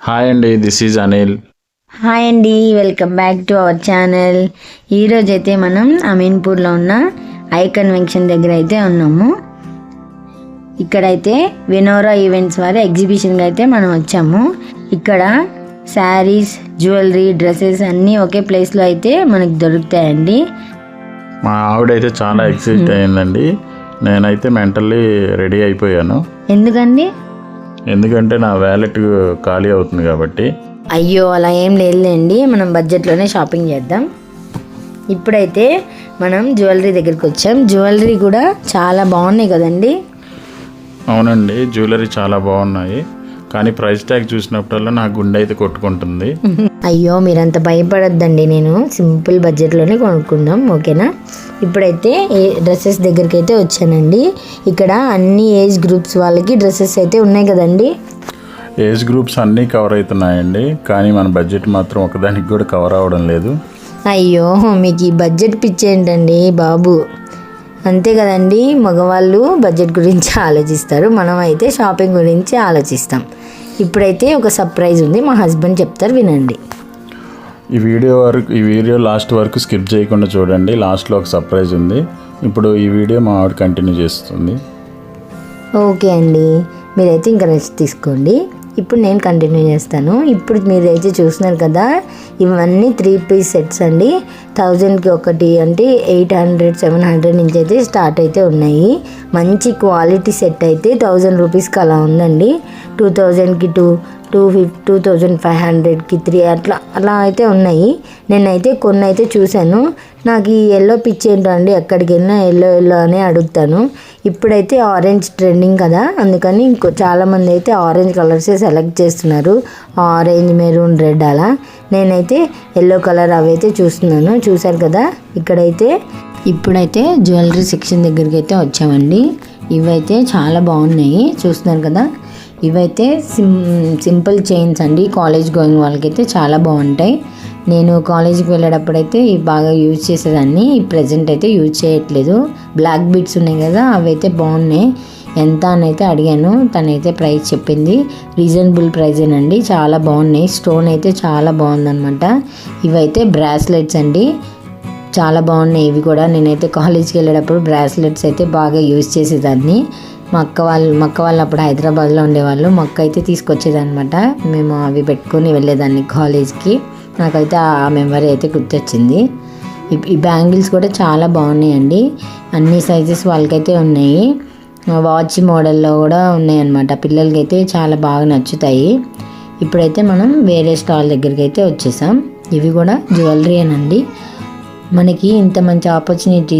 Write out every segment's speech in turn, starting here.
Hi అండి this is Anil hi అండి welcome back to our channel ఈరోజు అయితే మనం అమీన్పూర్లో ఉన్న ఐ కన్వెన్షన్ దగ్గర అయితే ఉన్నాము. ఇక్కడైతే వినోరా ఈవెంట్స్ వారి ఎగ్జిబిషన్కి అయితే మనం వచ్చాము. ఇక్కడ శారీస్ జ్యువెలరీ డ్రెస్సెస్ అన్నీ ఒకే ప్లేస్లో అయితే మనకి దొరుకుతాయండి. మా ఆవిడైతే చాలా ఎక్సైట్ అయిందండి. నేనైతే మెంటల్లీ రెడీ అయిపోయాను. ఎందుకండి? ఎందుకంటే నా వ్యాలెట్ ఖాళీ అవుతుంది కాబట్టి. అయ్యో అలా ఏం లేదులేండి. మనం బడ్జెట్లోనే షాపింగ్ చేద్దాం. ఇప్పుడైతే మనం జ్యువెలరీ దగ్గరికి వచ్చాం. జ్యువెలరీ కూడా చాలా బాగున్నాయి కదండి. అవునండి జ్యువెలరీ చాలా బాగున్నాయి. కానీ ప్రైస్ ట్యాగ్ చూసినప్పుడల్లా నా గుండె అయితే కొట్టుకుంటుంది. అయ్యో మీరంత భయపడొద్దండి. నేను సింపుల్ బడ్జెట్లోనే కొనుక్కుందాం ఓకేనా? ఇప్పుడైతే ఏ డ్రెస్సెస్ దగ్గరికి అయితే వచ్చానండి. ఇక్కడ అన్ని ఏజ్ గ్రూప్స్ వాళ్ళకి డ్రెస్సెస్ అయితే ఉన్నాయి కదండి? ఏజ్ గ్రూప్స్ అన్నీ కవర్ అవుతున్నాయండి. కానీ మన బడ్జెట్ మాత్రం ఒకదానికి కూడా కవర్ అవ్వడం లేదు. అయ్యో మీకు ఈ బడ్జెట్ పిచ్చి ఏంటండి బాబు? అంతే కదండి మగవాళ్ళు బడ్జెట్ గురించి ఆలోచిస్తారు. మనం అయితే షాపింగ్ గురించి ఆలోచిస్తాం. ఇప్పుడైతే ఒక సర్ప్రైజ్ ఉంది. మా హస్బెండ్ చెప్తారు వినండి. ఈ వీడియో వరకు ఈ వీడియో లాస్ట్ వరకు స్కిప్ చేయకుండా చూడండి. లాస్ట్లో ఒక సర్ప్రైజ్ ఉంది. ఇప్పుడు ఈ వీడియో మా ఆవిడ కంటిన్యూ చేస్తుంది. ఓకే అండి. మీరైతే ఇంకా రెస్ట్ తీసుకోండి. ఇప్పుడు నేను కంటిన్యూ చేస్తాను. ఇప్పుడు మీరైతే చూస్తున్నారు కదా ఇవన్నీ త్రీ పీస్ సెట్స్ అండి. థౌజండ్కి ఒకటి అంటే ఎయిట్ హండ్రెడ్ సెవెన్ హండ్రెడ్ నుంచి అయితే స్టార్ట్ అయితే ఉన్నాయి. మంచి క్వాలిటీ సెట్ అయితే థౌజండ్ రూపీస్కి అలా ఉందండి. టూ థౌజండ్కి two two fif two thousand five హండ్రెడ్కి త్రీ అట్లా అలా అయితే ఉన్నాయి. నేనైతే కొన్ని అయితే చూశాను. నాకు ఈ ఎల్లో పిచ్ ఏంటండి ఎక్కడికి వెళ్ళినా ఎల్లో ఎల్లో అని అడుగుతాను. ఇప్పుడైతే ఆరెంజ్ ట్రెండింగ్ కదా అందుకని ఇంకో చాలామంది అయితే ఆరెంజ్ కలర్సే సెలెక్ట్ చేస్తున్నారు. ఆరెంజ్ మెరూన్ రెడ్ అలా. నేనైతే ఎల్లో కలర్ అవి అయితే చూస్తున్నాను. చూశారు కదా ఇక్కడైతే ఇప్పుడైతే జ్యువెలరీ సెక్షన్ దగ్గరికి అయితే వచ్చామండి. ఇవైతే చాలా బాగున్నాయి. చూస్తున్నారు కదా ఇవైతే సిం సింపుల్ చైన్స్ అండి. కాలేజ్ గోయింగ్ వాళ్ళకైతే చాలా బాగుంటాయి. నేను కాలేజీకి వెళ్ళేటప్పుడైతే ఇవి బాగా యూజ్ చేసేదాన్ని. ఈ ప్రజెంట్ అయితే యూజ్ చేయట్లేదు. బ్లాక్ బీట్స్ ఉన్నాయి కదా అవి అయితే బాగున్నాయి. ఎంత అని అయితే అడిగాను. తనైతే ప్రైస్ చెప్పింది. రీజనబుల్ ప్రైజేనండి చాలా బాగున్నాయి. స్టోన్ అయితే చాలా బాగుందన్నమాట. ఇవైతే బ్రాస్లెట్స్ అండి. చాలా బాగున్నాయి ఇవి కూడా. నేనైతే కాలేజ్కి వెళ్ళేటప్పుడు బ్రాస్లెట్స్ అయితే బాగా యూజ్ చేసేదాన్ని. మా అక్క వాళ్ళు మా అక్క వాళ్ళు అప్పుడు హైదరాబాద్లో ఉండేవాళ్ళు. మా అక్క అయితే తీసుకొచ్చేదనమాట మేము అవి పెట్టుకొని వెళ్ళేదాన్ని కాలేజ్కి. నాకైతే ఆ మెమరీ అయితే గుర్తొచ్చింది. ఈ- బ్యాంగిల్స్ కూడా చాలా బాగున్నాయండి. అన్ని సైజెస్ వాళ్ళకైతే ఉన్నాయి. వాచ్ మోడల్లో కూడా ఉన్నాయన్నమాట. పిల్లలకి అయితే చాలా బాగా నచ్చుతాయి. ఇప్పుడైతే మనం వేరే స్టాల్ దగ్గరికి అయితే వచ్చేసాం. ఇవి కూడా జ్యువెలరీ అనండి మనకి ఇంత మంచి ఆపర్చునిటీ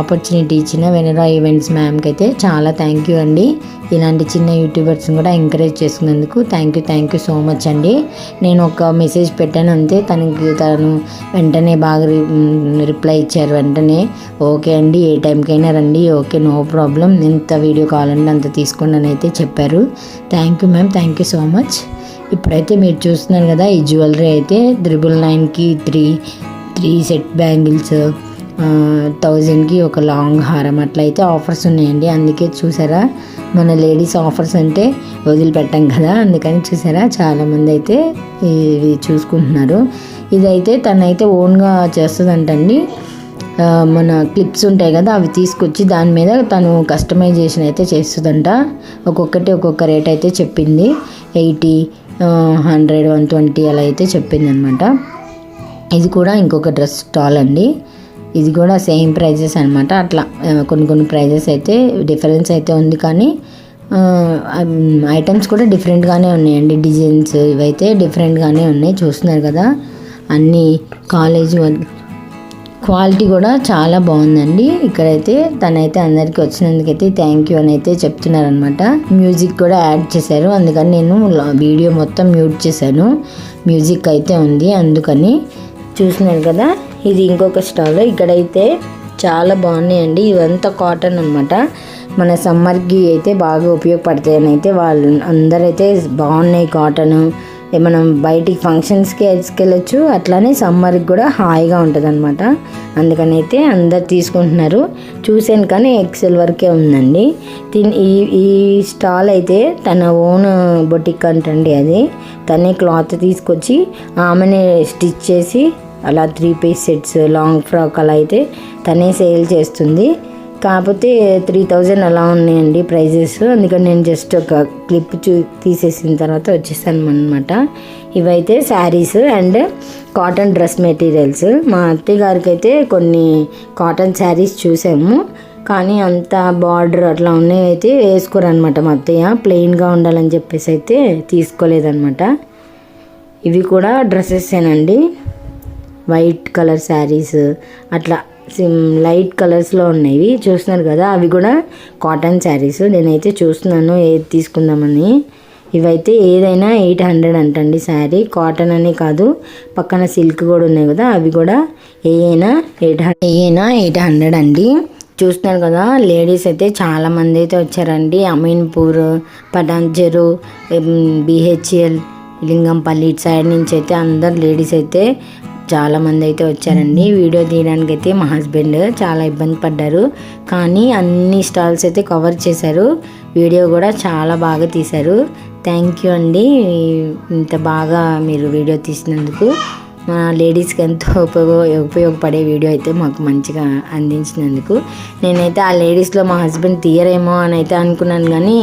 ఆపర్చునిటీ ఇచ్చిన వెనరా ఈవెంట్స్ మ్యామ్కి అయితే చాలా థ్యాంక్ యూ అండి. ఇలాంటి చిన్న యూట్యూబర్స్ని కూడా ఎంకరేజ్ చేసుకున్నందుకు thank you thank you so much అండి. నేను ఒక మెసేజ్ పెట్టాను అంతే తనకి తను వెంటనే బాగా రిప్లై ఇచ్చారు వెంటనే. ఓకే అండి ఏ టైంకైనా రండి ఓకే నో ప్రాబ్లం ఎంత వీడియో కావాలంటే అంత తీసుకోండి అని అయితే చెప్పారు. Thank you ma'am thank you so much ఇప్పుడైతే మీరు చూస్తున్నారు కదా ఈ జ్యువెలరీ అయితే త్రిబుల్ నైన్కి త్రీ త్రీ సెట్ బ్యాంగిల్స్ థౌజండ్కి ఒక లాంగ్ హారం అట్లా అయితే ఆఫర్స్ ఉన్నాయండి. అందుకే చూసారా మన లేడీస్ ఆఫర్స్ అంటే వదిలిపెట్టాం కదా. అందుకని చూసారా చాలామంది అయితే ఇవి చూసుకుంటున్నారు. ఇదైతే తనైతే ఓన్గా చేస్తుందంటండి. మన క్లిప్స్ ఉంటాయి కదా అవి తీసుకొచ్చి దాని మీద తను కస్టమైజేషన్ అయితే చేస్తుందంట. ఒక్కొక్కటి ఒక్కొక్క రేట్ అయితే చెప్పింది. ఎయిటీ హండ్రెడ్ వన్ ట్వంటీ అలా అయితే చెప్పింది అనమాట ఇది కూడా ఇంకొక డ్రెస్ స్టాల్ అండి. ఇది కూడా సేమ్ ప్రైజెస్ అనమాట అట్లా కొన్ని కొన్ని ప్రైజెస్ అయితే డిఫరెన్స్ అయితే ఉంది కానీ ఐటమ్స్ కూడా డిఫరెంట్గానే ఉన్నాయండి. డిజైన్స్ ఇవైతే డిఫరెంట్గానే ఉన్నాయి. చూస్తున్నారు కదా అన్ని కాలేజ్ క్వాలిటీ కూడా చాలా బాగుందండి. ఇక్కడైతే తనైతే అందరికీ వచ్చినందుకైతే థ్యాంక్ యూ అని అయితే చెప్తున్నారనమాట మ్యూజిక్ కూడా యాడ్ చేశారు. అందుకని నేను వీడియో మొత్తం మ్యూట్ చేశాను. మ్యూజిక్ అయితే ఉంది అందుకని. చూసినారు కదా? ఇది ఇంకొక స్టాల్. ఇక్కడైతే చాలా బాగున్నాయండి. ఇవంతా కాటన్ అనమాట మన సమ్మర్కి అయితే బాగా ఉపయోగపడతాయని అయితే వాళ్ళు అందరైతే బాగున్నాయి కాటన్. మనం బయటికి ఫంక్షన్స్కి వేసుకెళ్ళచ్చు అట్లానే సమ్మర్కి కూడా హాయిగా ఉంటుంది అనమాట అందుకని అయితే అందరు తీసుకుంటున్నారు. చూశాను కానీ ఎక్సెల్ వరకే ఉందండి. దీని ఈ ఈ స్టాల్ అయితే తన ఓన్ బొటిక్ అంటండి అది. తనే క్లాత్ తీసుకొచ్చి ఆమెనే స్టిచ్ చేసి అలా three piece sets long frock అలా అయితే తనే సేల్ చేస్తుంది. కాకపోతే త్రీ థౌజండ్ అలా ఉన్నాయండి ప్రైజెస్. అందుకని నేను జస్ట్ ఒక క్లిప్ చూ తీసేసిన తర్వాత వచ్చేసాను అనమాట ఇవైతే saris and cotton dress materials. మా అత్తయ్య గారికి అయితే కొన్ని కాటన్ శారీస్ చూసాము. కానీ అంత బార్డర్ అట్లా ఉన్నాయి అయితే వేసుకోరనమాట మా అత్తయ్య. ప్లెయిన్గా ఉండాలని చెప్పేసి అయితే తీసుకోలేదనమాట ఇవి కూడా డ్రెస్సెసేనండి. వైట్ కలర్ శారీస్ అట్లా సిమ్ లైట్ కలర్స్లో ఉన్నాయి చూస్తున్నారు కదా అవి కూడా కాటన్ శారీస్. నేనైతే చూస్తున్నాను ఏది తీసుకుందామని. ఇవైతే ఏదైనా ఎయిట్ హండ్రెడ్ అంటండి శారీ. కాటన్ అని కాదు పక్కన సిల్క్ కూడా ఉన్నాయి కదా అవి కూడా ఏయైనా ఎయిట్ హండ్రెడ్ ఏదైనా ఎయిట్ హండ్రెడ్ అండి. చూస్తున్నారు కదా లేడీస్ అయితే చాలా మంది అయితే వచ్చారండి. అమీన్పూర్ పటాన్చెరు బిహెచ్ఎల్ లింగంపల్లి ఇటు సైడ్ నుంచి అయితే అందరు లేడీస్ అయితే చాలా మంది అయితే వచ్చారండి. వీడియో తీయడానికి అయితే మా హస్బెండ్ చాలా ఇబ్బంది పడ్డారు. కానీ అన్ని స్టాల్స్ అయితే కవర్ చేశారు. వీడియో కూడా చాలా బాగా తీశారు. థ్యాంక్ యూ అండి. ఇంత బాగా మీరు వీడియో తీసినందుకు. మా లేడీస్కి ఎంతో ఉపయోగ ఉపయోగపడే వీడియో అయితే మాకు మంచిగా అందించినందుకు. నేనైతే ఆ లేడీస్లో మా హస్బెండ్ తీయరేమో అని అయితే అనుకున్నాను కానీ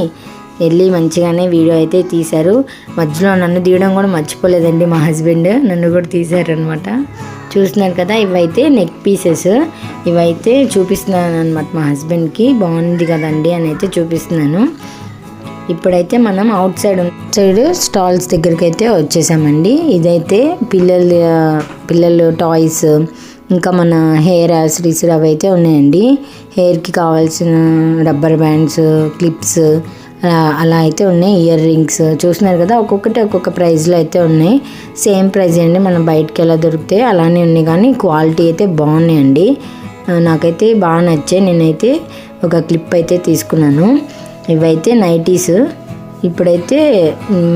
వెళ్ళి మంచిగానే వీడియో అయితే తీశారు. మధ్యలో నన్ను తీయడం కూడా మర్చిపోలేదండి మా హస్బెండ్. నన్ను కూడా తీశారనమాట చూస్తున్నారు కదా ఇవైతే నెక్ పీసెస్. ఇవైతే చూపిస్తున్నాను అనమాట మా హస్బెండ్కి. బాగుంది కదండి అని అయితే చూపిస్తున్నాను. ఇప్పుడైతే మనం అవుట్ సైడ్ సైడ్ స్టాల్స్ దగ్గరికి అయితే వచ్చేసామండి. ఇదైతే పిల్లల పిల్లలు టాయ్స్ ఇంకా మన హెయిర్ యాసిరీస్ అవి అయితే ఉన్నాయండి. హెయిర్కి కావాల్సిన రబ్బర్ బ్యాండ్స్ క్లిప్స్ అలా అయితే ఉన్నాయి ఇయర్ రింగ్స్. చూస్తున్నారు కదా ఒక్కొక్కటి ఒక్కొక్క ప్రైస్లో అయితే ఉన్నాయి. సేమ్ ప్రైస్ అండి మనం బయటకి ఎలా దొరుకుతాయి అలానే ఉన్నాయి. కానీ క్వాలిటీ అయితే బాగున్నాయండి నాకైతే బాగా నచ్చాయి. నేనైతే ఒక క్లిప్ అయితే తీసుకున్నాను. ఇవైతే నైటీస్. ఇప్పుడైతే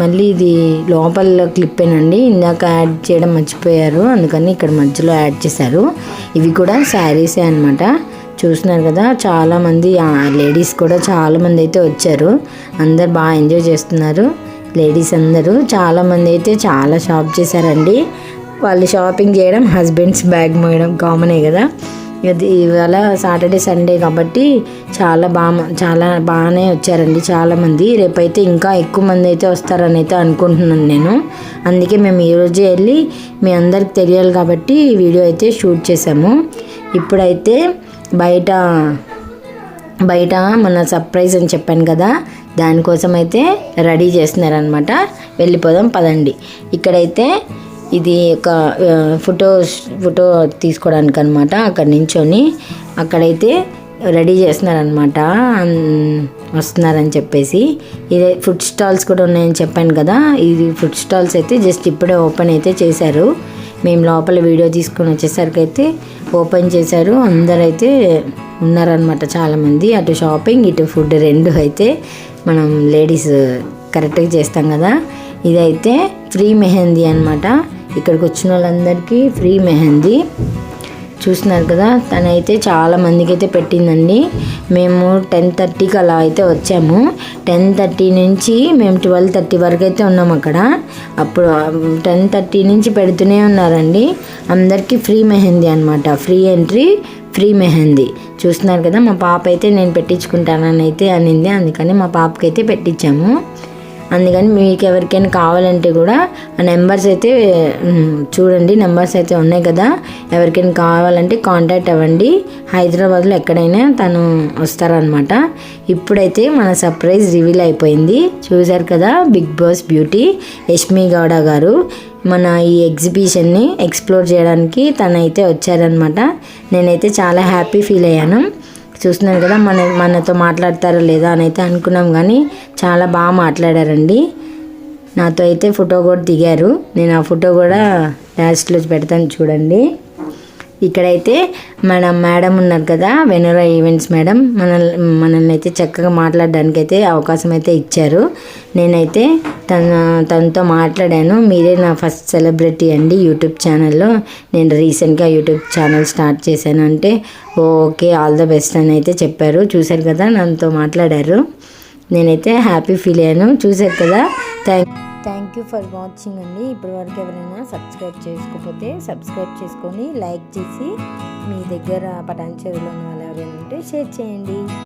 మళ్ళీ ఇది లోపల క్లిప్పేనండి. ఇందాక యాడ్ చేయడం మర్చిపోయారు. అందుకని ఇక్కడ మధ్యలో యాడ్ చేశారు. ఇవి కూడా శారీసే అనమాట చూస్తున్నారు కదా చాలామంది లేడీస్ కూడా చాలామంది అయితే వచ్చారు. అందరు బాగా ఎంజాయ్ చేస్తున్నారు. లేడీస్ అందరూ చాలామంది అయితే చాలా షాప్ చేశారండి. వాళ్ళు షాపింగ్ చేయడం హస్బెండ్స్ బ్యాగ్ మోయడం కామనే కదా. ఇది ఇవాళ సాటర్డే సండే కాబట్టి చాలా బాగా చాలా బాగానే వచ్చారండి చాలామంది. రేపైతే ఇంకా ఎక్కువ మంది అయితే వస్తారని అయితే అనుకుంటున్నాను నేను. అందుకే మేము ఈరోజే వెళ్ళి మీ అందరికి తెలియాలి కాబట్టి వీడియో అయితే షూట్ చేసాము ఇప్పుడైతే బయట బయట మన సర్ప్రైజ్ అని చెప్పాను కదా దానికోసం అయితే రెడీ చేస్తున్నారనమాట వెళ్ళిపోదాం పదండి. ఇక్కడైతే ఇది ఒక ఫోటో ఫోటో తీసుకోవడానికి అనమాట అక్కడ నించొని. అక్కడైతే రెడీ చేస్తున్నారనమాట వస్తున్నారని చెప్పేసి. ఇదే ఫుడ్ స్టాల్స్ కూడా ఉన్నాయని చెప్పాను కదా ఇది ఫుడ్ స్టాల్స్ అయితే జస్ట్ ఇప్పుడే ఓపెన్ అయితే చేశారు. మేము లోపల వీడియో తీసుకొని వచ్చేసరికి అయితే ఓపెన్ చేశారు. అందరైతే ఉన్నారనమాట చాలామంది. అటు షాపింగ్ ఇటు ఫుడ్ రెండు అయితే మనం లేడీస్ కరెక్ట్గా చేస్తాం కదా. ఇదైతే ఫ్రీ మెహందీ అనమాట ఇక్కడికి వచ్చిన వాళ్ళందరికీ ఫ్రీ మెహందీ. చూస్తున్నారు కదా తనైతే చాలా మందికి అయితే పెట్టిందండి. మేము టెన్ థర్టీకి అలా అయితే వచ్చాము. టెన్ థర్టీ నుంచి మేము ట్వెల్వ్ థర్టీ వరకు అయితే ఉన్నాం అక్కడ. అప్పుడు టెన్ థర్టీ నుంచి పెడుతూనే ఉన్నారండి. అందరికీ ఫ్రీ మెహందీ అనమాట ఫ్రీ ఎంట్రీ ఫ్రీ మెహందీ. చూస్తున్నారు కదా మా పాప అయితే నేను పెట్టించుకుంటానని అయితే అనింది. అందుకని మా పాపకి అయితే పెట్టించాము. అందుకని మీకు ఎవరికైనా కావాలంటే కూడా ఆ నెంబర్స్ అయితే చూడండి నెంబర్స్ అయితే ఉన్నాయి కదా. ఎవరికైనా కావాలంటే కాంటాక్ట్ అవ్వండి. హైదరాబాద్లో ఎక్కడైనా తను వస్తారనమాట ఇప్పుడైతే మన సర్ప్రైజ్ రివీల్ అయిపోయింది. చూశారు కదా Bigg Boss beauty Yashmi Gowda garu మన ఈ ఎగ్జిబిషన్ని ఎక్స్ప్లోర్ చేయడానికి తనైతే వచ్చారనమాట నేనైతే చాలా హ్యాపీ ఫీల్ అయ్యాను. చూస్తున్నాను కదా మన మనతో మాట్లాడతారో లేదా అని అయితే అనుకున్నాం కానీ చాలా బాగా మాట్లాడారండి. నాతో అయితే ఫోటో కూడా దిగారు. నేను ఆ ఫోటో కూడా లాస్ట్లో పెడతాను చూడండి. ఇక్కడైతే మన మేడం ఉన్నారు కదా వెనరా ఈవెంట్స్ మేడం. మన మనల్ని అయితే చక్కగా మాట్లాడడానికి అయితే అవకాశం అయితే ఇచ్చారు. నేనైతే తన తనతో మాట్లాడాను. మీరే నా ఫస్ట్ సెలబ్రిటీ అండి యూట్యూబ్ ఛానల్లో. నేను రీసెంట్గా యూట్యూబ్ ఛానల్ స్టార్ట్ చేశాను. అంటే ఓకే ఆల్ ద బెస్ట్ అని అయితే చెప్పారు. చూశారు కదా నాతో మాట్లాడారు. నేనైతే హ్యాపీ ఫీల్ అయ్యాను. చూశారు కదా thank thank you for watching అండి. ఇప్పటివరకు ఎవరైనా సబ్స్క్రైబ్ చేసుకోకపోతే సబ్స్క్రైబ్ చేసుకొని లైక్ చేసి మీ దగ్గర పటాన్ చెరువులో ఉన్న వాళ్ళు ఎవరైనా ఉంటే షేర్ చేయండి.